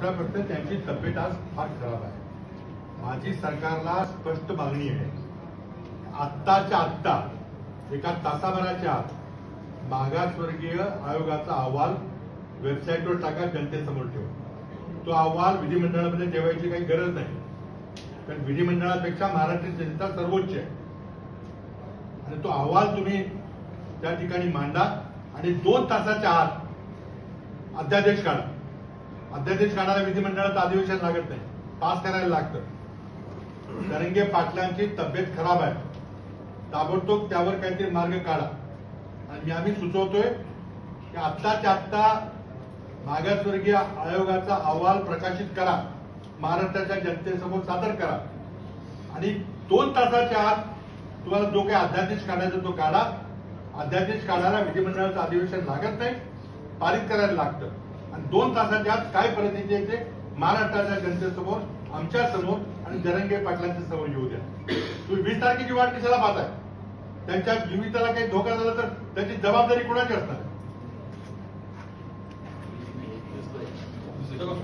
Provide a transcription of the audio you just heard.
दुसरा प्रश्न त्यांची तब्येत आज फार खराब आहे. माझी सरकारला स्पष्ट मागणी आहे. आत्ताच्या आत्ता एका तासाभराच्या आत मागासवर्गीय आयोगाचा अहवाल वेबसाईटवर टाका जनतेसमोर ठेवा. तो अहवाल विधिमंडळामध्ये ठेवायची काही गरज नाही. कारण विधिमंडळापेक्षा महाराष्ट्र जनता सर्वोच्च आहे. आणि तो अहवाल तुम्ही त्या ठिकाणी मांडा आणि दोन तासाच्या आत अध्यादेश काढा. अध्यादेश काढायला विधिमंडळात अधिवेशन लागत नाही. पास करायला लागतं. तरंगे पाटलांची तब्येत खराब आहे. ताबडतोब त्यावर काहीतरी मार्ग काढा. आणि मी आम्ही सुचवतोय की आत्ताच्या आत्ता मागासवर्गीय आयोगाचा अहवाल प्रकाशित करा. महाराष्ट्राच्या जनतेसमोर सादर करा. आणि दोन तासाच्या आत तुम्हाला जो काही अध्यादेश काढायचा तो काढा. अध्यादेश काढायला विधिमंडळाचं अधिवेशन लागत नाही. पारित करायला लागतं. आणि दोन तासाच्या आत काय परिस्थिती येते महाराष्ट्राच्या जनतेसमोर आमच्यासमोर आणि जरंगे पाटलांच्या समोर येऊ द्या. तुम्ही वीस तारखेची वाट कशाला पाहताय? त्यांच्या जीविताला काही धोका झाला तर त्याची जबाबदारी कोणाची असणार?